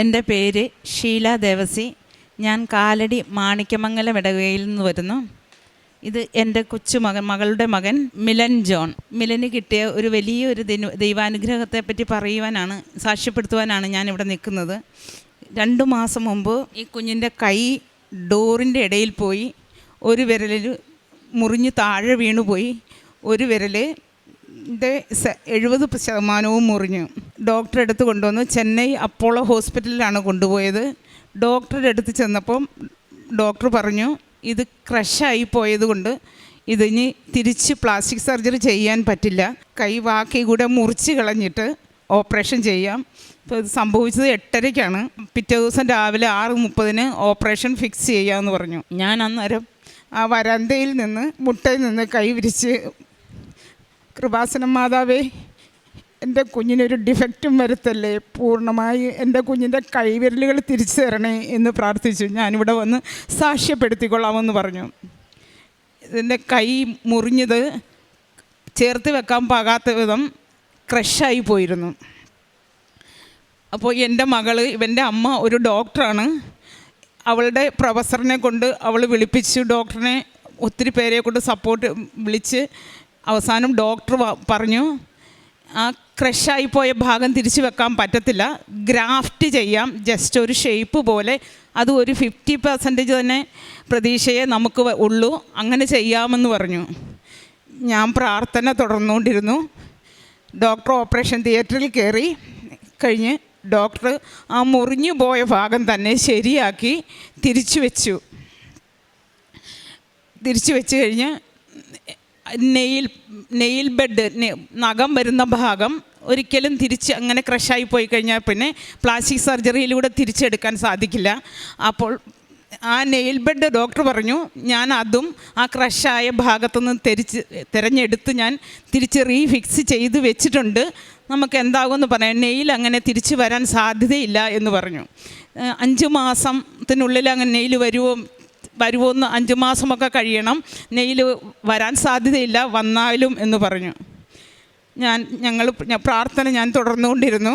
എന്റെ പേര് ഷീല ദേവസി. ഞാൻ കാലടി മാണിക്യമംഗലം ഇടവകയിൽ നിന്ന് വരുന്നു. ഇത് എന്റെ കൊച്ചുമകൻ മകളുടെ മകൻ മിലൻ ജോൺ. മിലന് കിട്ടിയ ഒരു വലിയൊരു ദൈവാനുഗ്രഹത്തെ പറ്റി പറയുവാനാണ് സാക്ഷ്യപ്പെടുത്തുവാനാണ് ഞാൻ ഇവിടെ നിൽക്കുന്നത്. രണ്ട് മാസം മുമ്പ് ഈ കുഞ്ഞിന്റെ കൈ ഡോറിന്റെ ഇടയിൽ പോയി ഒരു വിരലിൽ മുറിഞ്ഞ് താഴെ വീണുപോയി ഒരു വിരൽ എഴുപത് ശതമാനവും മുറിഞ്ഞു. ഡോക്ടറെ അടുത്ത് കൊണ്ടുവന്നു. ചെന്നൈ അപ്പോളോ ഹോസ്പിറ്റലിലാണ് കൊണ്ടുപോയത്. ഡോക്ടറെ അടുത്ത് ചെന്നപ്പം ഡോക്ടർ പറഞ്ഞു ഇത് ക്രഷായി പോയത് കൊണ്ട് ഇതിന് തിരിച്ച് പ്ലാസ്റ്റിക് സർജറി ചെയ്യാൻ പറ്റില്ല. കൈ വാക്കി കൂടെ മുറിച്ച് കളഞ്ഞിട്ട് ഓപ്പറേഷൻ ചെയ്യാം. ഇപ്പോൾ ഇത് സംഭവിച്ചത് എട്ടരയ്ക്കാണ്. പിറ്റേ ദിവസം രാവിലെ ആറ് മുപ്പതിന് ഓപ്പറേഷൻ ഫിക്സ് ചെയ്യാമെന്ന് പറഞ്ഞു. ഞാൻ അന്നേരം ആ വരാന്തയിൽ നിന്ന് മുട്ടയിൽ നിന്ന് കൈ വിരിച്ച് കൃപാസനം മാതാവേ എന്റെ കുഞ്ഞിനൊരു ഡിഫക്റ്റും വരുത്തല്ലേ? പൂർണമായി എന്റെ കുഞ്ഞിന്റെ കൈവിരലുകൾ തിരിച്ചു തരണേ എന്ന് പ്രാർത്ഥിച്ചു. ഞാനിവിടെ വന്ന് സാക്ഷ്യപ്പെടുത്തിക്കൊള്ളാമെന്ന് പറഞ്ഞു. ഇതിന്റെ കൈ മുറിഞ്ഞത് ചേർത്ത് വെക്കാൻ പാകാത്ത വിധം ക്രഷായി പോയിരുന്നു. അപ്പോൾ എന്റെ മകൾ ഇവന്റെ അമ്മ ഒരു ഡോക്ടറാണ്. അവളുടെ പ്രൊഫസറിനെ കൊണ്ട് അവൾ വിളിപ്പിച്ചു. ഡോക്ടറിനെ ഒത്തിരി പേരെ കൊണ്ട് സപ്പോർട്ട് വിളിച്ച് അവസാനം ഡോക്ടർ പറഞ്ഞു ആ ക്രഷായി പോയ ഭാഗം തിരിച്ചു വെക്കാൻ പറ്റത്തില്ല. ഗ്രാഫ്റ്റ് ചെയ്യാം. ജസ്റ്റ് ഒരു ഷേപ്പ് പോലെ. അത് ഒരു ഫിഫ്റ്റി പെർസെന്റേജ് തന്നെ പ്രതീക്ഷയെ നമുക്ക് ഉള്ളൂ. അങ്ങനെ ചെയ്യാമെന്ന് പറഞ്ഞു. ഞാൻ പ്രാർത്ഥന തുടർന്നുകൊണ്ടിരുന്നു. ഡോക്ടർ ഓപ്പറേഷൻ തിയേറ്ററിൽ കയറി. കഴിഞ്ഞ് ഡോക്ടർ ആ മുറിഞ്ഞു പോയ ഭാഗം തന്നെ ശരിയാക്കി തിരിച്ചു വെച്ചു. തിരിച്ചു വെച്ച് കഴിഞ്ഞ് നെയിൽ നെയിൽ ബെഡ് നഖം വരുന്ന ഭാഗം ഒരിക്കലും തിരിച്ച് അങ്ങനെ ക്രഷായി പോയി കഴിഞ്ഞാൽ പിന്നെ പ്ലാസ്റ്റിക് സർജറിയിലൂടെ തിരിച്ചെടുക്കാൻ സാധിക്കില്ല. അപ്പോൾ ആ നെയിൽ ബെഡ് ഡോക്ടർ പറഞ്ഞു ഞാൻ അതും ആ ക്രഷായ ഭാഗത്തുനിന്ന് തിരിച്ച് തിരഞ്ഞെടുത്ത് ഞാൻ തിരിച്ച് റീഫിക്സ് ചെയ്ത് വെച്ചിട്ടുണ്ട്. നമുക്ക് എന്താകുമെന്ന് പറയാം. നെയിൽ അങ്ങനെ തിരിച്ച് വരാൻ സാധ്യതയില്ല എന്ന് പറഞ്ഞു. അഞ്ച് മാസത്തിനുള്ളിൽ അങ്ങനെ നെയിൽ വരുമോ വരുമോ എന്ന് അഞ്ച് മാസമൊക്കെ കഴിയണം. നെയിൽ വരാൻ സാധ്യതയില്ല വന്നാലും എന്ന് പറഞ്ഞു. ഞാൻ ഞങ്ങൾ പ്രാർത്ഥന ഞാൻ തുടർന്നുകൊണ്ടിരുന്നു.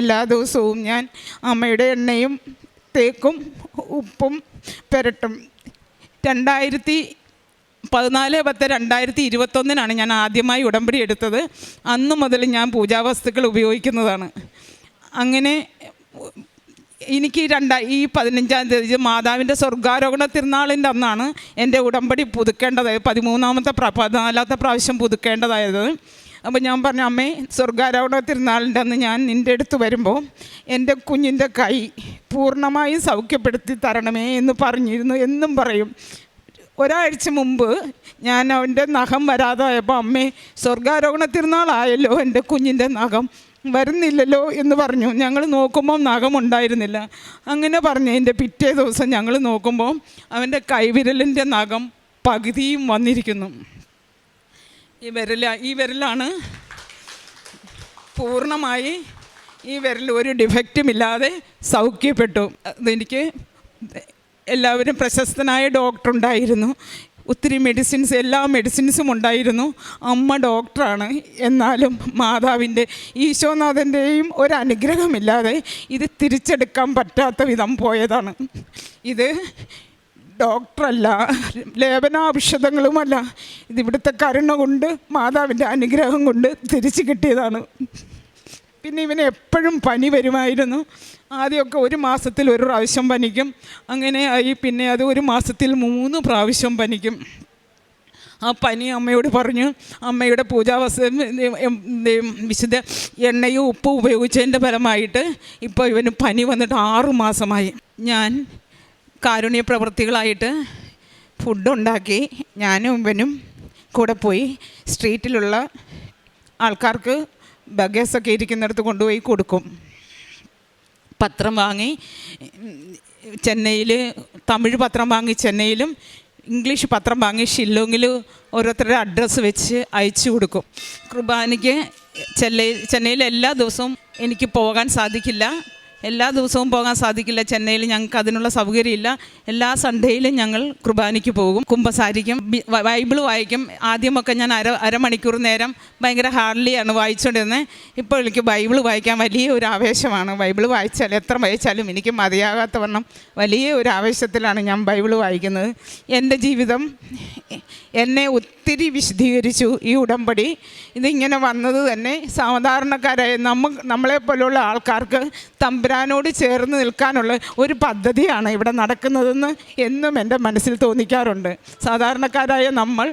എല്ലാ ദിവസവും ഞാൻ അമ്മയുടെ എണ്ണയും തേക്കും ഉപ്പും പെരട്ടും. രണ്ടായിരത്തി പതിനാല് പത്ത് രണ്ടായിരത്തി ഇരുപത്തൊന്നിനാണ് ഞാൻ ആദ്യമായി ഉടമ്പടി എടുത്തത്. അന്നു മുതൽ ഞാൻ പൂജാവസ്തുക്കൾ ഉപയോഗിക്കുന്നതാണ്. അങ്ങനെ എനിക്ക് രണ്ടാ ഈ പതിനഞ്ചാം തീയതി മാതാവിന്റെ സ്വർഗാരോഹണ തിരുനാളിന്റെ അന്നാണ് എന്റെ ഉടമ്പടി പുതുക്കേണ്ടതായത്. പതിമൂന്നാമത്തെ പതിനാലാമത്തെ പ്രാവശ്യം പുതുക്കേണ്ടതായത്. അപ്പോൾ ഞാൻ പറഞ്ഞു അമ്മേ സ്വർഗാരോഹണ തിരുനാളിന്റെ അന്ന് ഞാൻ നിന്റെ അടുത്ത് വരുമ്പോൾ എന്റെ കുഞ്ഞിന്റെ കൈ പൂർണമായും സൗഖ്യപ്പെടുത്തി തരണമേ എന്ന് പറഞ്ഞിരുന്നു. എന്നും പറയും. ഒരാഴ്ച മുമ്പ് ഞാൻ അവന്റെ നഖം വരാതായപ്പോൾ അമ്മേ സ്വർഗാരോഹണ തിരുനാളായല്ലോ എന്റെ കുഞ്ഞിന്റെ നഖം വരുന്നില്ലല്ലോ എന്ന് പറഞ്ഞു. ഞങ്ങൾ നോക്കുമ്പോൾ നഖം ഉണ്ടായിരുന്നില്ല. അങ്ങനെ പറഞ്ഞു എന്റെ പിറ്റേ ദിവസം ഞങ്ങൾ നോക്കുമ്പോൾ അവന്റെ കൈവിരലിന്റെ നഖം പകുതിയും വന്നിരിക്കുന്നു. ഈ വിരല ഈ വിരലാണ് പൂർണമായി ഈ വിരൽ ഒരു ഡിഫക്റ്റും ഇല്ലാതെ സൗഖ്യപ്പെട്ടു. അതെനിക്ക് എല്ലാവരും പ്രശസ്തനായ ഡോക്ടർ ഉണ്ടായിരുന്നു. ഒത്തിരി മെഡിസിൻസ് എല്ലാ മെഡിസിൻസും ഉണ്ടായിരുന്നു. അമ്മ ഡോക്ടറാണ് എന്നാലും മാതാവിന്റെ ഈശോനാഥന്റെയും ഒരു അനുഗ്രഹമില്ലാതെ ഇത് തിരിച്ചെടുക്കാൻ പറ്റാത്ത വിധം പോയതാണ്. ഇത് ഡോക്ടറല്ല ലേപനാഭിഷതങ്ങളുമല്ല ഇതിവിടുത്തെ കരുണ കൊണ്ട് മാതാവിന്റെ അനുഗ്രഹം കൊണ്ട് തിരിച്ചു കിട്ടിയതാണ്. പിന്നെ ഇവന് എപ്പോഴും പനി വരുമായിരുന്നു. ആദ്യമൊക്കെ ഒരു മാസത്തിൽ ഒരു പ്രാവശ്യം പനിക്കും. അങ്ങനെ ആയി പിന്നെ അത് ഒരു മാസത്തിൽ മൂന്ന് പ്രാവശ്യം പനിക്കും. ആ പനി അമ്മയോട് പറഞ്ഞു അമ്മയുടെ പൂജാവസ്ഥ വിശുദ്ധ എണ്ണയും ഉപ്പും ഉപയോഗിച്ചതിന്റെ ഫലമായിട്ട് ഇപ്പോൾ ഇവന് പനി വന്നിട്ട് ആറു മാസമായി. ഞാൻ കാരുണ്യ പ്രവൃത്തികളായിട്ട് ഫുഡ് ഉണ്ടാക്കി. ഞാനും ഇവനും കൂടെ പോയി സ്ട്രീറ്റിലുള്ള ആൾക്കാർക്ക് ബഗേഴ്സൊക്കെ ഇരിക്കുന്നിടത്ത് കൊണ്ടുപോയി കൊടുക്കും. പത്രം വാങ്ങി ചെന്നൈയിൽ തമിഴ് പത്രം വാങ്ങി ചെന്നൈയിലും ഇംഗ്ലീഷ് പത്രം വാങ്ങി ഷില്ലോങ്ങിൽ ഓരോരുത്തരുടെ അഡ്രസ്സ് വെച്ച് അയച്ചു കൊടുക്കും. കുർബാനയ്ക്ക് ചെന്നൈ ചെന്നൈയിൽ എല്ലാ ദിവസവും എനിക്ക് പോകാൻ സാധിക്കില്ല. എല്ലാ ദിവസവും പോകാൻ സാധിക്കില്ല. ചെന്നൈയിൽ ഞങ്ങൾക്ക് അതിനുള്ള സൗകര്യമില്ല. എല്ലാ സൺഡേയിലും ഞങ്ങൾ കുർബാനയ്ക്ക് പോകും. കുമ്പസാരിക്കും ബൈബിൾ വായിക്കും. ആദ്യമൊക്കെ ഞാൻ അര അരമണിക്കൂർ നേരം ഭയങ്കര ഹാർഡ്ലിയാണ് വായിച്ചുകൊണ്ടിരുന്നത് ഇപ്പോൾ എനിക്ക് ബൈബിൾ വായിക്കാൻ വലിയ ഒരു ആവേശമാണ്. ബൈബിൾ വായിച്ചാൽ എത്ര വായിച്ചാലും എനിക്ക് മതിയാകാത്ത വണ്ണം വലിയ ഒരു ആവേശത്തിലാണ് ഞാൻ ബൈബിൾ വായിക്കുന്നത്. എന്റെ ജീവിതം എന്നെ ഒത്തിരി വിശദീകരിച്ചു. ഈ ഉടമ്പടി ഇതിങ്ങനെ വന്നത് തന്നെ സാധാരണക്കാരായ നമ്മ നമ്മളെപ്പോലുള്ള ആൾക്കാർക്ക് തമ്പുരാനോട് ചേർന്ന് നിൽക്കാനുള്ള ഒരു പദ്ധതിയാണ് ഇവിടെ നടക്കുന്നതെന്ന് എന്നും എന്റെ മനസ്സിൽ തോന്നിക്കാറുണ്ട്. സാധാരണക്കാരായ നമ്മൾ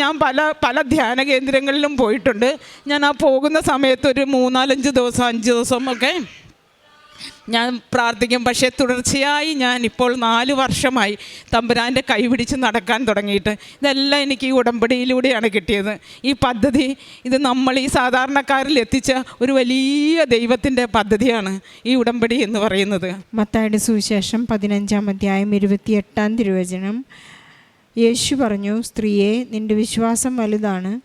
ഞാൻ പല പല ധ്യാന കേന്ദ്രങ്ങളിലും പോയിട്ടുണ്ട്. ഞാൻ ആ പോകുന്ന സമയത്ത് ഒരു മൂന്നാലഞ്ച് ദിവസം അഞ്ച് ദിവസം ഒക്കെ ഞാൻ പ്രാർത്ഥിക്കും പക്ഷേ തുടർച്ചയായി ഞാൻ ഇപ്പോൾ നാല് വർഷമായി തമ്പുരാന്റെ കൈപിടിച്ച് നടക്കാൻ തുടങ്ങിയിട്ട്. ഇതെല്ലാം എനിക്ക് ഈ ഉടമ്പടിയിലൂടെയാണ് കിട്ടിയത്. ഈ പദ്ധതി ഇത് നമ്മൾ ഈ സാധാരണക്കാരിൽ എത്തിച്ച ഒരു വലിയ ദൈവത്തിന്റെ പദ്ധതിയാണ് ഈ ഉടമ്പടി എന്ന് പറയുന്നത്. മത്തായുടെ സുവിശേഷം പതിനഞ്ചാം അധ്യായം ഇരുപത്തിയെട്ടാം തിരുവചനം. യേശു പറഞ്ഞു സ്ത്രീയെ നിന്റെ വിശ്വാസം വലുതാണ്.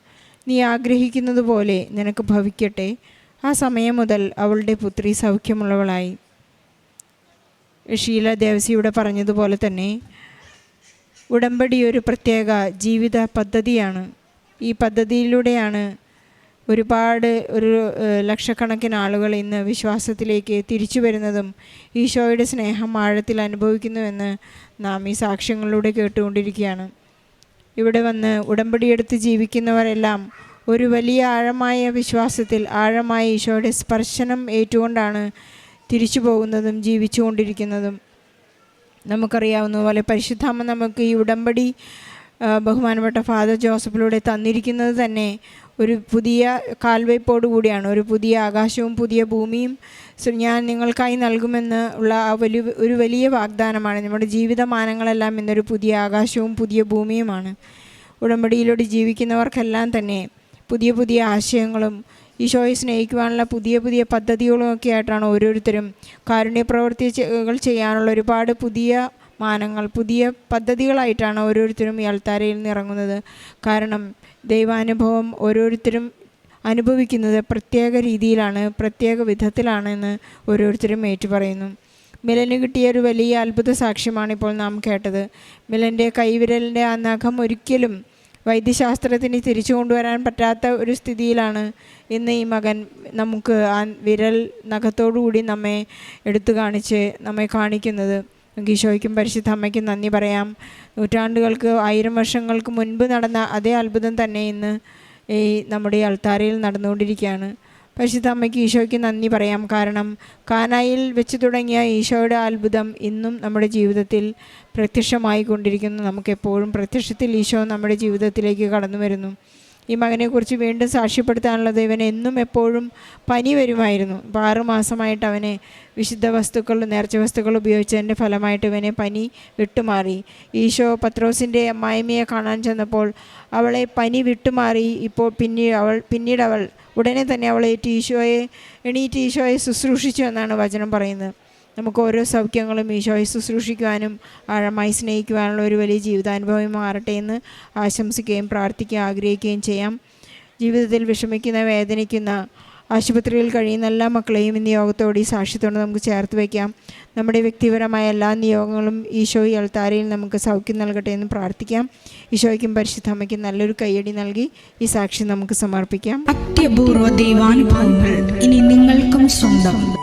നീ ആഗ്രഹിക്കുന്നത് പോലെ നിനക്ക് ഭവിക്കട്ടെ. ആ സമയം മുതൽ അവളുടെ പുത്രി സൗഖ്യമുള്ളവളായി. ഷീല ദേവസിയുടെ പറഞ്ഞതുപോലെ തന്നെ ഉടമ്പടി ഒരു പ്രത്യേക ജീവിത പദ്ധതിയാണ്. ഈ പദ്ധതിയിലൂടെയാണ് ഒരുപാട് ഒരു ലക്ഷക്കണക്കിന് ആളുകൾ ഇന്ന് വിശ്വാസത്തിലേക്ക് തിരിച്ചു വരുന്നതും ഈശോയുടെ സ്നേഹം ആഴത്തിൽ അനുഭവിക്കുന്നുവെന്ന് നാം ഈ സാക്ഷ്യങ്ങളിലൂടെ കേട്ടുകൊണ്ടിരിക്കുകയാണ്. ഇവിടെ വന്ന് ഉടമ്പടിയെടുത്ത് ജീവിക്കുന്നവരെല്ലാം ഒരു വലിയ ആഴമായ വിശ്വാസത്തിൽ ആഴമായ ഈശോയുടെ സ്പർശനം ഏറ്റുകൊണ്ടാണ് തിരിച്ചു പോകുന്നതും ജീവിച്ചുകൊണ്ടിരിക്കുന്നതും. നമുക്കറിയാവുന്ന പോലെ പരിശുദ്ധാമ്മ നമുക്ക് ഈ ഉടമ്പടി ബഹുമാനപ്പെട്ട ഫാദർ ജോസഫിലൂടെ തന്നിരിക്കുന്നത് തന്നെ ഒരു പുതിയ കാൽവയ്പോട് കൂടിയാണ്. ഒരു പുതിയ ആകാശവും പുതിയ ഭൂമിയും ഞാൻ നിങ്ങൾക്കായി നൽകുമെന്ന് ഉള്ള ആ വലിയ ഒരു വലിയ വാഗ്ദാനമാണ്. നമ്മുടെ ജീവിതമാനങ്ങളെല്ലാം ഇന്നൊരു പുതിയ ആകാശവും പുതിയ ഭൂമിയുമാണ്. ഉടമ്പടിയിലൂടെ ജീവിക്കുന്നവർക്കെല്ലാം തന്നെ പുതിയ പുതിയ ആശയങ്ങളും ഈശോയെ സ്നേഹിക്കുവാനുള്ള പുതിയ പുതിയ പദ്ധതികളും ഒക്കെ ആയിട്ടാണ് ഓരോരുത്തരും കാരുണ്യപ്രവർത്തികൾ ചെയ്യാനുള്ള ഒരുപാട് പുതിയ മാനങ്ങൾ പുതിയ പദ്ധതികളായിട്ടാണ് ഓരോരുത്തരും ഈ അൾത്താരയിൽ നിന്ന് ഇറങ്ങുന്നത്. കാരണം ദൈവാനുഭവം ഓരോരുത്തരും അനുഭവിക്കുന്നത് പ്രത്യേക രീതിയിലാണ് പ്രത്യേക വിധത്തിലാണെന്ന് ഓരോരുത്തരും ഏറ്റുപറയുന്നു. മിലന് കിട്ടിയ ഒരു വലിയ അത്ഭുത സാക്ഷ്യമാണ് ഇപ്പോൾ നാം കേട്ടത്. മിലന്റെ കൈവിരലിന്റെ ആ നഖം ഒരിക്കലും വൈദ്യശാസ്ത്രത്തിന് തിരിച്ചു കൊണ്ടുവരാൻ പറ്റാത്ത ഒരു സ്ഥിതിയിലാണ് ഇന്ന് ഈ മകൻ നമുക്ക് ആ വിരൽ നഖത്തോടുകൂടി നമ്മെ എടുത്തു കാണിച്ച് നമ്മെ കാണിക്കുന്നത്. നമുക്ക് ഈശോയ്ക്കും പരിശുദ്ധ അമ്മയ്ക്കും നന്ദി പറയാം. നൂറ്റാണ്ടുകൾക്ക് ആയിരം വർഷങ്ങൾക്ക് മുൻപ് നടന്ന അതേ അത്ഭുതം തന്നെ ഇന്ന് ഈ നമ്മുടെ അൾത്താരയിൽ നടന്നുകൊണ്ടിരിക്കുകയാണ്. പരിശുദ്ധ അമ്മയ്ക്ക് ഈശോയ്ക്ക് നന്ദി പറയാം. കാരണം കാനായിൽ വെച്ച് തുടങ്ങിയ ഈശോയുടെ അത്ഭുതം ഇന്നും നമ്മുടെ ജീവിതത്തിൽ പ്രത്യക്ഷമായി കൊണ്ടിരിക്കുന്നു നമുക്കെപ്പോഴും പ്രത്യക്ഷത്തിൽ ഈശോ നമ്മുടെ ജീവിതത്തിലേക്ക് കടന്നു വരുന്നു. ഈ മകനെക്കുറിച്ച് വീണ്ടും സാക്ഷ്യപ്പെടുത്താനുള്ളത് ഇവന് എന്നും എപ്പോഴും പനി വരുമായിരുന്നു. ഇപ്പോൾ ആറുമാസമായിട്ട് അവനെ വിശുദ്ധ വസ്തുക്കൾ നേർച്ച വസ്തുക്കൾ ഉപയോഗിച്ചതിന്റെ ഫലമായിട്ട് ഇവനെ പനി വിട്ടുമാറി. ഈശോ പത്രോസിന്റെ അമ്മായിമയെ കാണാൻ ചെന്നപ്പോൾ അവളെ പനി വിട്ടുമാറി. ഇപ്പോൾ പിന്നീട് അവൾ പിന്നീട് അവൾ ഉടനെ തന്നെ അവളെ ഈശോയെ എണീറ്റ് ഈശോയെ ശുശ്രൂഷിച്ചു എന്നാണ് വചനം പറയുന്നത്. നമുക്ക് ഓരോ സൗഖ്യങ്ങളും ഈശോയെ ശുശ്രൂഷിക്കുവാനും ആഴമായി സ്നേഹിക്കുവാനുള്ള ഒരു വലിയ ജീവിതാനുഭവം മാറട്ടെ എന്ന് ആശംസിക്കുകയും പ്രാർത്ഥിക്കുകയും ആഗ്രഹിക്കുകയും ചെയ്യാം. ജീവിതത്തിൽ വിഷമിക്കുന്ന വേദനിക്കുന്ന ആശുപത്രിയിൽ കഴിയുന്ന എല്ലാ മക്കളെയും ഇന്ന് യോഗത്തോടെ ഈ സാക്ഷ്യത്തോടെ നമുക്ക് ചേർത്ത് വയ്ക്കാം. നമ്മുടെ വ്യക്തിപരമായ എല്ലാ നിയോഗങ്ങളും ഈശോ ഈ അൾത്താരയിൽ നമുക്ക് സൗഖ്യം നൽകട്ടെ എന്ന് പ്രാർത്ഥിക്കാം. ഈശോയ്ക്കും പരിശുദ്ധമ്മയ്ക്കും നല്ലൊരു കൈയടി നൽകി ഈ സാക്ഷി നമുക്ക് സമർപ്പിക്കാം. അത്യപൂർവ ദൈവാനുഭവങ്ങൾ ഇനി നിങ്ങൾക്കും സ്വന്തം. ഈ